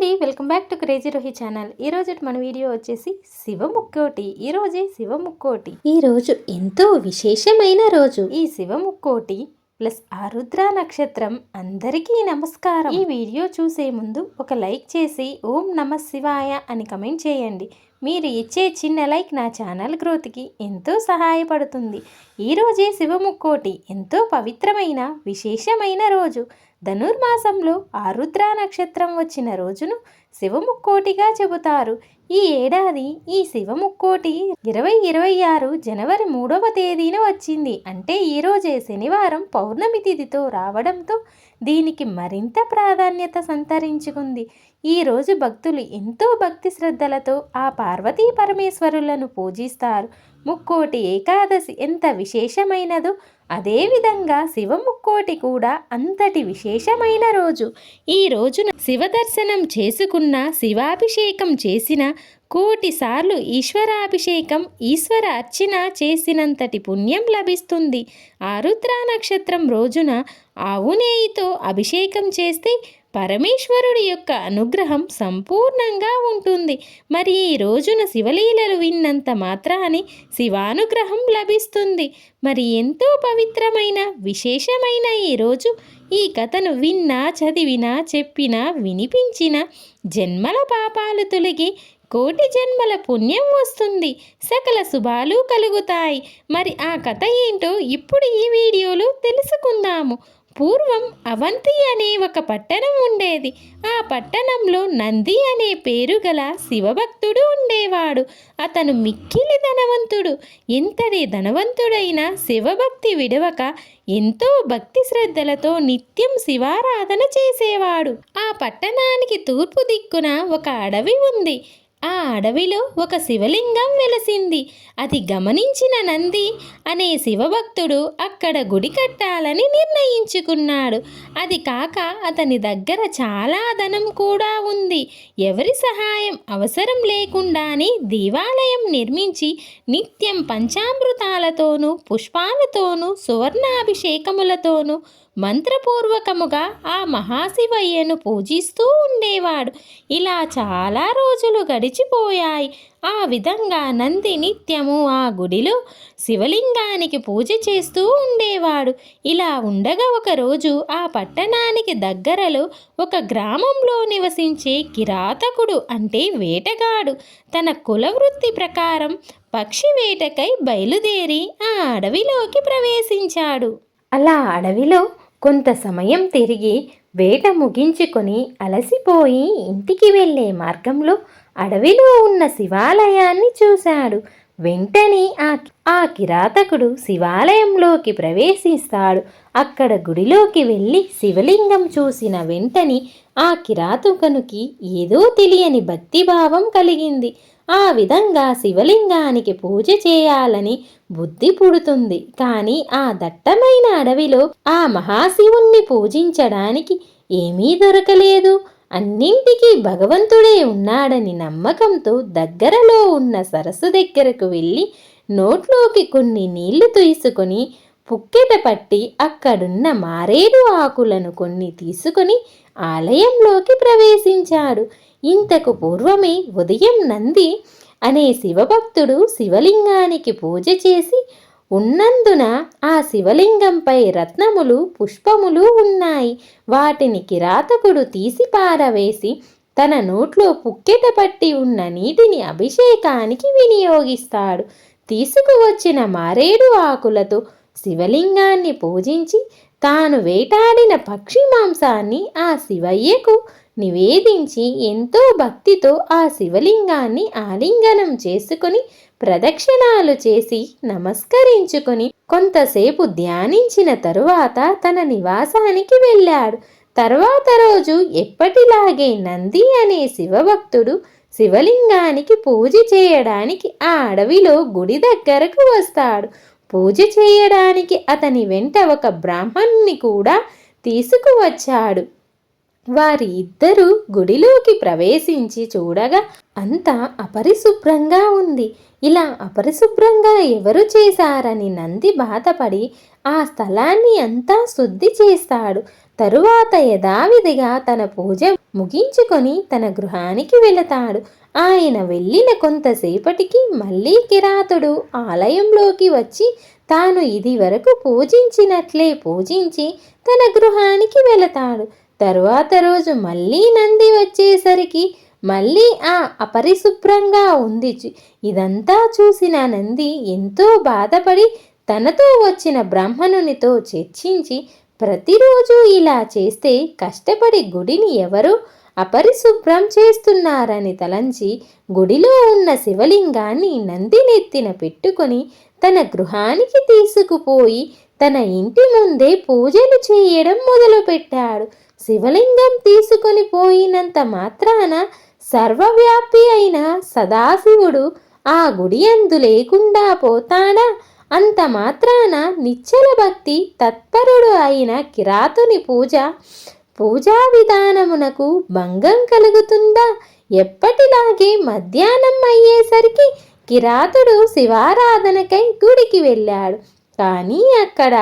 అండి welcome back to crazy Rohi channel. ఈ రోజు మన వీడియో వచ్చేసి శివ ముక్కోటి. ఈ రోజే శివ ముక్కోటి. ఈ రోజు ఎంతో విశేషమైన రోజు. ఈ శివ ముక్కోటి ప్లస్ ఆరుద్ర నక్షత్రం అందరికీ నమస్కారం. ఈ వీడియో చూసే ముందు ఒక లైక్ చేసి ఓం నమ శివాయ అని కమెంట్ చేయండి. మీరు ఇచ్చే చిన్న లైక్ నా ఛానల్ గ్రోత్కి ఎంతో సహాయపడుతుంది. ఈరోజే శివముక్కోటి ఎంతో పవిత్రమైన విశేషమైన రోజు. ధనుర్మాసంలో ఆరుద్ర నక్షత్రం వచ్చిన రోజును శివముక్కోటిగా చెబుతారు. ఈ ఏడాది ఈ శివముక్కోటి ఇరవై ఇరవై ఆరు జనవరి మూడవ తేదీన వచ్చింది. అంటే ఈరోజే శనివారం పౌర్ణమి తిథితో రావడంతో దీనికి మరింత ప్రాధాన్యత సంతరించుకుంది. ఈరోజు భక్తులు ఎంతో భక్తి శ్రద్ధలతో ఆ పార్వతీ పరమేశ్వరులను పూజిస్తారు. ముక్కోటి ఏకాదశి ఎంత విశేషమైనదో అదేవిధంగా శివ ముక్కోటి కూడా అంతటి విశేషమైన రోజు. ఈ రోజున శివ దర్శనం చేసుకున్న శివాభిషేకం చేసిన కోటిసార్లు ఈశ్వరాభిషేకం ఈశ్వర అర్చన చేసినంతటి పుణ్యం లభిస్తుంది. ఆరుద్ర నక్షత్రం రోజున ఆవునేయితో అభిషేకం చేస్తే పరమేశ్వరుడి యొక్క అనుగ్రహం సంపూర్ణంగా ఉంటుంది. మరి ఈ రోజున శివలీలలు విన్నంత మాత్రాన్ని శివానుగ్రహం లభిస్తుంది. మరి ఎంతో పవిత్రమైన విశేషమైన ఈ రోజు. ఈ కథను విన్నా చదివినా చెప్పినా వినిపించిన జన్మల పాపాలు తొలగి కోటి జన్మల పుణ్యం వస్తుంది. సకల శుభాలు కలుగుతాయి. మరి ఆ కథ ఏంటో ఇప్పుడు ఈ వీడియోలో తెలుసుకుందాము. పూర్వం అవంతి అనే ఒక పట్టణం ఉండేది. ఆ పట్టణంలో నంది అనే పేరు గల శివభక్తుడు ఉండేవాడు. అతను మిక్కిలి ధనవంతుడు. ఎంతటి ధనవంతుడైన శివభక్తి విడవక ఎంతో భక్తి శ్రద్ధలతో నిత్యం శివారాధన చేసేవాడు. ఆ పట్టణానికి తూర్పు దిక్కున ఒక అడవి ఉంది. ఆ అడవిలో ఒక శివలింగం వెలసింది. అది గమనించిన నంది అనే శివభక్తుడు అక్కడ గుడి కట్టాలని నిర్ణయించుకున్నాడు. అది కాక అతని దగ్గర చాలా ధనం కూడా ఉంది. ఎవరి సహాయం అవసరం లేకుండానే దేవాలయం నిర్మించి నిత్యం పంచామృతాలతోనూ పుష్పాలతోనూ సువర్ణాభిషేకములతోనూ మంత్రపూర్వకముగా ఆ మహాశివయ్యను పూజిస్తూ ఉండేవాడు. ఇలా చాలా రోజులు గడిచిపోయాయి. ఆ విధంగా నంది నిత్యము ఆ గుడిలో శివలింగానికి పూజ చేస్తూ ఉండేవాడు. ఇలా ఉండగా ఒకరోజు ఆ పట్టణానికి దగ్గరలో ఒక గ్రామంలో నివసించే కిరాతకుడు అంటే వేటగాడు. తన కులవృత్తి ప్రకారం పక్షి వేటకై బయలుదేరి ఆ అడవిలోకి ప్రవేశించాడు. అలా అడవిలో కొంత సమయం తిరిగి వేట ముగించుకొని అలసిపోయి ఇంటికి వెళ్ళే మార్గంలో అడవిలో ఉన్న శివాలయాన్ని చూశాడు. వెంటనే ఆ ఆ కిరాతకుడు శివాలయంలోకి ప్రవేశిస్తాడు. అక్కడ గుడిలోకి వెళ్ళి శివలింగం చూసిన వెంటనే ఆ కిరాతకునికి ఏదో తెలియని భక్తిభావం కలిగింది. ఆ విధంగా శివలింగానికి పూజ చేయాలని బుద్ధి పుడుతుంది. కానీ ఆ దట్టమైన అడవిలో ఆ మహాశివుణ్ణి పూజించడానికి ఏమీ దొరకలేదు. అన్నింటికీ భగవంతుడే ఉన్నాడని నమ్మకంతో దగ్గరలో ఉన్న సరస్సు దగ్గరకు వెళ్ళి నోట్లోకి కొన్ని నీళ్ళు తీసుకొని పుక్కెట పట్టి అక్కడున్న మారేడు ఆకులను కొన్ని తీసుకొని ఆలయంలోకి ప్రవేశించాడు. ఇంతకు పూర్వమే ఉదయం నంది అనే శివభక్తుడు శివలింగానికి పూజ చేసి ఉన్నందున ఆ శివలింగంపై రత్నములు పుష్పములు ఉన్నాయి. వాటిని కిరాతకుడు తీసి పారవేసి తన నోట్లో పుక్కెట పట్టి ఉన్న నీటిని అభిషేకానికి వినియోగిస్తాడు. తీసుకువచ్చిన మారేడు ఆకులతో శివలింగాన్ని పూజించి తాను వేటాడిన పక్షి మాంసాన్ని ఆ శివయ్యకు నివేదించి ఎంతో భక్తితో ఆ శివలింగాన్ని ఆలింగనం చేసుకుని ప్రదక్షిణాలు చేసి నమస్కరించుకుని కొంతసేపు ధ్యానించిన తరువాత తన నివాసానికి వెళ్ళాడు. తర్వాత రోజు ఎప్పటిలాగే నంది అనే శివభక్తుడు శివలింగానికి పూజ చేయడానికి ఆ అడవిలో గుడి దగ్గరకు వస్తాడు. పూజ చేయడానికి అతని వెంట ఒక బ్రాహ్మణ్ణి కూడా తీసుకువచ్చాడు. వారి ఇద్దరూ గుడిలోకి ప్రవేశించి చూడగా అంతా అపరిశుభ్రంగా ఉంది. ఇలా అపరిశుభ్రంగా ఎవరు చేశారని నంది బాధపడి ఆ స్థలాన్ని అంతా శుద్ధి చేస్తాడు. తరువాత యథావిధిగా తన పూజ ముగించుకొని తన గృహానికి వెళతాడు. ఆయన వెళ్ళిన కొంతసేపటికి మళ్ళీ కిరాతుడు ఆలయంలోకి వచ్చి తాను ఇదివరకు పూజించినట్లే పూజించి తన గృహానికి వెళతాడు. తరువాత రోజు మళ్ళీ నంది వచ్చేసరికి మళ్ళీ ఆ అపరిశుభ్రంగా ఉంది ఇదంతా చూసిన నంది ఎంతో బాధపడి తనతో వచ్చిన బ్రాహ్మణునితో చర్చించి ప్రతిరోజు ఇలా చేస్తే కష్టపడి గుడిని ఎవరు అపరిశుభ్రం చేస్తున్నారని తలంచి గుడిలో ఉన్న శివలింగాన్ని నందినెత్తిన పెట్టుకొని తన గృహానికి తీసుకుపోయి తన ఇంటి ముందే పూజలు చేయడం మొదలుపెట్టాడు. శివలింగం తీసుకొని పోయినంత మాత్రాన సర్వవ్యాపి అయిన సదాశివుడు ఆ గుడి అందు లేకుండా పోతాడా? అంత మాత్రాన నిశ్చల భక్తి తత్పరుడు అయిన కిరాతుని పూజ పూజా విధానమునకు భంగం కలుగుతుందా? ఎప్పటిలాగే మధ్యాహ్నం అయ్యేసరికి కిరాతుడు శివారాధనకై గుడికి వెళ్ళాడు. కానీ అక్కడ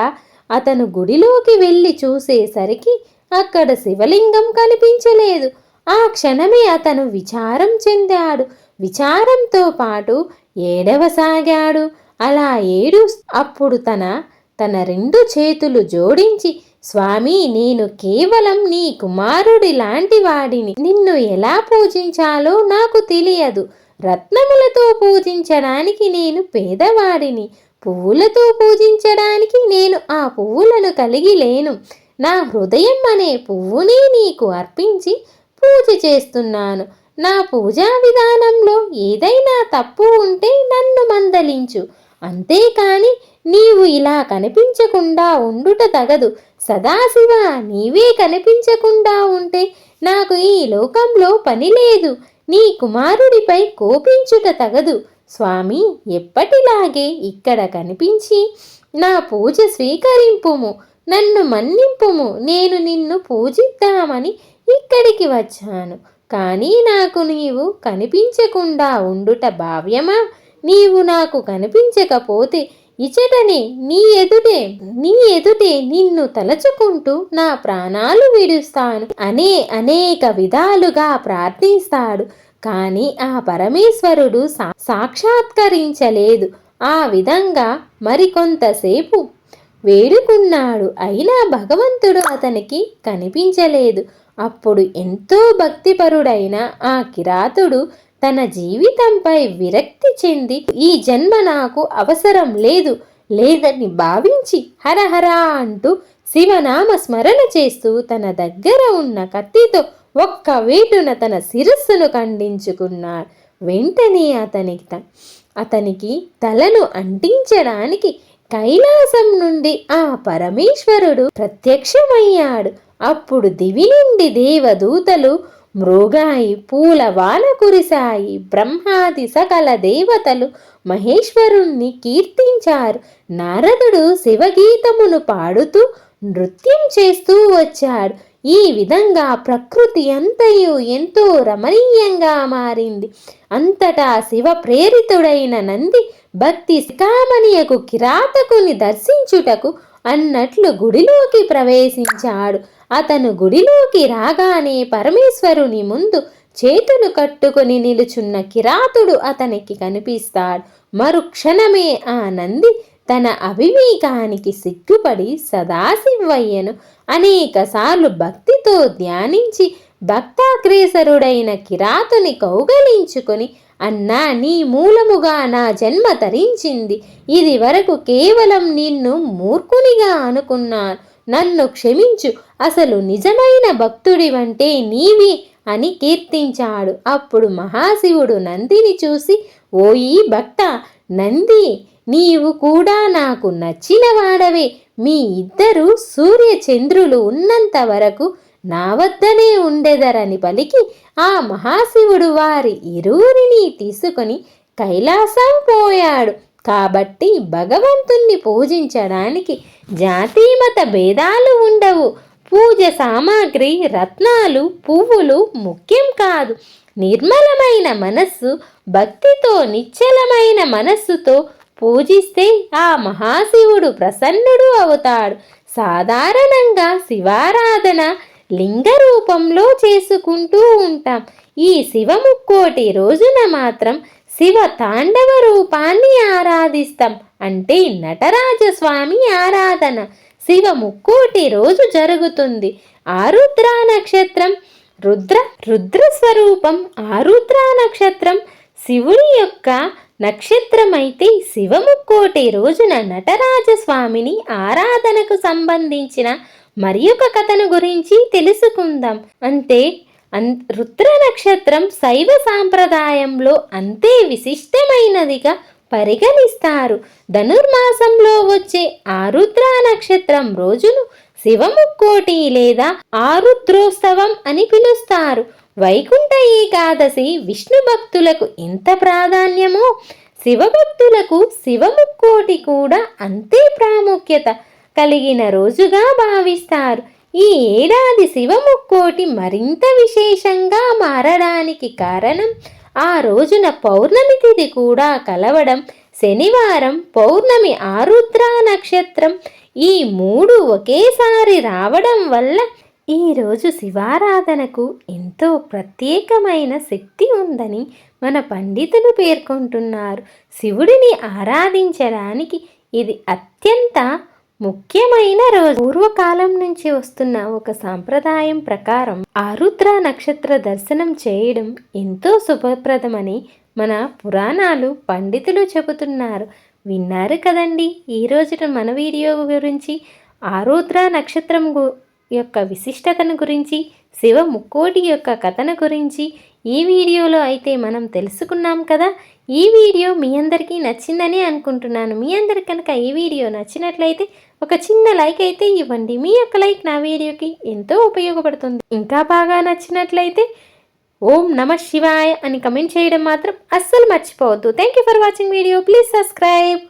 అతను గుడిలోకి వెళ్ళి చూసేసరికి అక్కడ శివలింగం కనిపించలేదు. ఆ క్షణమే అతను విచారం చెందాడు. విచారంతో పాటు ఏడవసాగాడు. అలా ఏడు అప్పుడు తన తన రెండు చేతులు జోడించి స్వామి నేను కేవలం నీ కుమారుడి లాంటి వాడిని. నిన్ను ఎలా పూజించాలో నాకు తెలియదు. రత్నములతో పూజించడానికి నేను పేదవాడిని. పువ్వులతో పూజించడానికి నేను ఆ పువ్వులను కలిగి లేను. నా హృదయం అనే పువ్వుని నీకు అర్పించి పూజ చేస్తున్నాను. నా పూజా విధానంలో ఏదైనా తప్పు ఉంటే నన్ను మందలించు. అంతేకాని నీవు ఇలా కనిపించకుండా ఉండుట తగదు. సదాశివ నీవే కనిపించకుండా ఉంటే నాకు ఈ లోకంలో పని లేదు. నీ కుమారుడిపై కోపించుట తగదు. స్వామి ఎప్పటిలాగే ఇక్కడ కనిపించి నా పూజ స్వీకరింపుము. నన్ను మన్నింపుము. నేను నిన్ను పూజిద్దామని ఇక్కడికి వచ్చాను. కానీ నాకు నీవు కనిపించకుండా ఉండుట భావ్యమా? నీవు నాకు కనిపించకపోతే ఇచటనే నీ ఎదుటే నీ ఎదుటే నిన్ను తలచుకుంటూ నా ప్రాణాలు విడుస్తాను అనే అనేక విధాలుగా ప్రార్థిస్తాడు. కానీ ఆ పరమేశ్వరుడు సాక్షాత్కరించలేదు. ఆ విధంగా మరికొంతసేపు వేడుకున్నాడు. అయినా భగవంతుడు అతనికి కనిపించలేదు. అప్పుడు ఎంతో భక్తిపరుడైన ఆ కిరాతుడు తన జీవితంపై విరక్తి చెంది ఈ జన్మ నాకు అవసరం లేదు లేదని భావించి హరహరా అంటూ శివనామ స్మరణ చేస్తూ తన దగ్గర ఉన్న కత్తితో ఒక్క వేటున తన శిరస్సును ఖండించుకున్నాడు. వెంటనే అతనికి అతనికి తలను అంటించడానికి కైలాసం నుండి ఆ పరమేశ్వరుడు ప్రత్యక్షమయ్యాడు. అప్పుడు దివి నుండి దేవదూతలు మృగాయి పూల వాన కురిశాయి బ్రహ్మాది సకల దేవతలు మహేశ్వరుణ్ణి కీర్తించారు. నారదుడు శివగీతమును పాడుతూ నృత్యం చేస్తూ వచ్చాడు. ఈ విధంగా ప్రకృతి అంతయు ఎంతో రమణీయంగా మారింది. అంతటా శివ ప్రేరితుడైన నంది భక్తి శిఖామణియకు కిరాతకుని దర్శించుటకు అన్నట్లు గుడిలోకి ప్రవేశించాడు. అతను గుడిలోకి రాగానే పరమేశ్వరుని ముందు చేతులు కట్టుకొని నిలుచున్న కిరాతుడు అతనికి కనిపిస్తాడు. మరుక్షణమే ఆ నంది తన అవివేకానికి సిగ్గుపడి సదాశివయ్యను అనేకసార్లు భక్తితో ధ్యానించి భక్తాగ్రేసరుడైన కిరాతుని కౌగలించుకొని అన్నా నీ మూలముగా నా జన్మ తరించింది. ఇది వరకు కేవలం నిన్ను మూర్ఖునిగా అనుకున్నాను. నన్ను క్షమించు. అసలు నిజమైన భక్తుడివంటే నీవి అని కీర్తించాడు. అప్పుడు మహాశివుడు నందిని చూసి ఓయి భక్త నంది నీవు కూడా నాకు నచ్చిన వాడవే. మీ ఇద్దరు సూర్యచంద్రులు ఉన్నంత వరకు నా వద్దనే ఉండెదరని పలికి ఆ మహాశివుడు వారి ఇరువురిని తీసుకొని కైలాసం పోయాడు. కాబట్టి భగవంతుణ్ణి పూజించడానికి జాతీమత భేదాలు ఉండవు. పూజ సామాగ్రి రత్నాలు పువ్వులు ముఖ్యం కాదు. నిర్మలమైన మనస్సు భక్తితో నిశ్చలమైన మనస్సుతో పూజిస్తే ఆ మహాశివుడు ప్రసన్నుడు అవుతాడు. సాధారణంగా శివారాధన లింగ రూపంలో చేసుకుంటూ ఉంటాం. ఈ శివముక్కోటి రోజున మాత్రం శివ తాండవ రూపాన్ని ఆరాధిస్తాం అంటే నటరాజస్వామి ఆరాధన. శివ ముక్కోటి రోజు జరుగుతుంది. ఆరుద్ర నక్షత్రం రుద్ర రుద్ర స్వరూపం ఆరుద్ర నక్షత్రం. శివుడి యొక్క నక్షత్రమైతే శివముక్కోటి రోజున నటరాజస్వామిని ఆరాధనకు సంబంధించిన మరి ఒక కథను గురించి తెలుసుకుందాం. అంతే అన్ రుద్ర నక్షత్రం శైవ సాంప్రదాయంలో అంతే విశిష్టమైనదిగా పరిగణిస్తారు. ధనుర్మాసంలో వచ్చే ఆరుద్ర నక్షత్రం రోజును శివముక్కోటి లేదా ఆరుద్రోత్సవం అని పిలుస్తారు. వైకుంఠ ఏకాదశి విష్ణు భక్తులకు ఎంత ప్రాధాన్యమో శివభక్తులకు శివముక్కోటి కూడా అంతే ప్రాముఖ్యత కలిగిన రోజుగా భావిస్తారు. ఈ ఏడాది శివముక్కోటి మరింత విశేషంగా మారడానికి కారణం ఆ రోజున పౌర్ణమి తిథి కూడా కలవడం శనివారం పౌర్ణమి ఆరుద్ర నక్షత్రం ఈ మూడు ఒకేసారి రావడం వల్ల ఈరోజు శివారాధనకు ఎంతో ప్రత్యేకమైన శక్తి ఉందని మన పండితులు పేర్కొంటున్నారు. శివుడిని ఆరాధించడానికి ఇది అత్యంత ముఖ్యమైన రోజు. పూర్వకాలం నుంచి వస్తున్న ఒక సాంప్రదాయం ప్రకారం ఆరుద్ర నక్షత్ర దర్శనం చేయడం ఎంతో శుభప్రదమని మన పురాణాలు పండితులు చెబుతున్నారు. విన్నారు కదండి? ఈ రోజున మన వీడియో గురించి ఆరుద్ర నక్షత్రం గు- యొక్క విశిష్టతను గురించి శివ ముక్కోటి యొక్క కథను గురించి ఈ వీడియోలో అయితే మనం తెలుసుకున్నాం కదా? ఈ వీడియో మీ అందరికీ నచ్చిందని అనుకుంటున్నాను. మీ అందరికి కనుక ఈ వీడియో నచ్చినట్లయితే ఒక చిన్న లైక్ అయితే ఇవ్వండి. మీ యొక్క లైక్ నా వీడియోకి ఎంతో ఉపయోగపడుతుంది. ఇంకా బాగా నచ్చినట్లయితే ఓం నమ శివాయ అని కమెంట్ చేయడం మాత్రం అస్సలు మర్చిపోవద్దు. Thank you for watching video please subscribe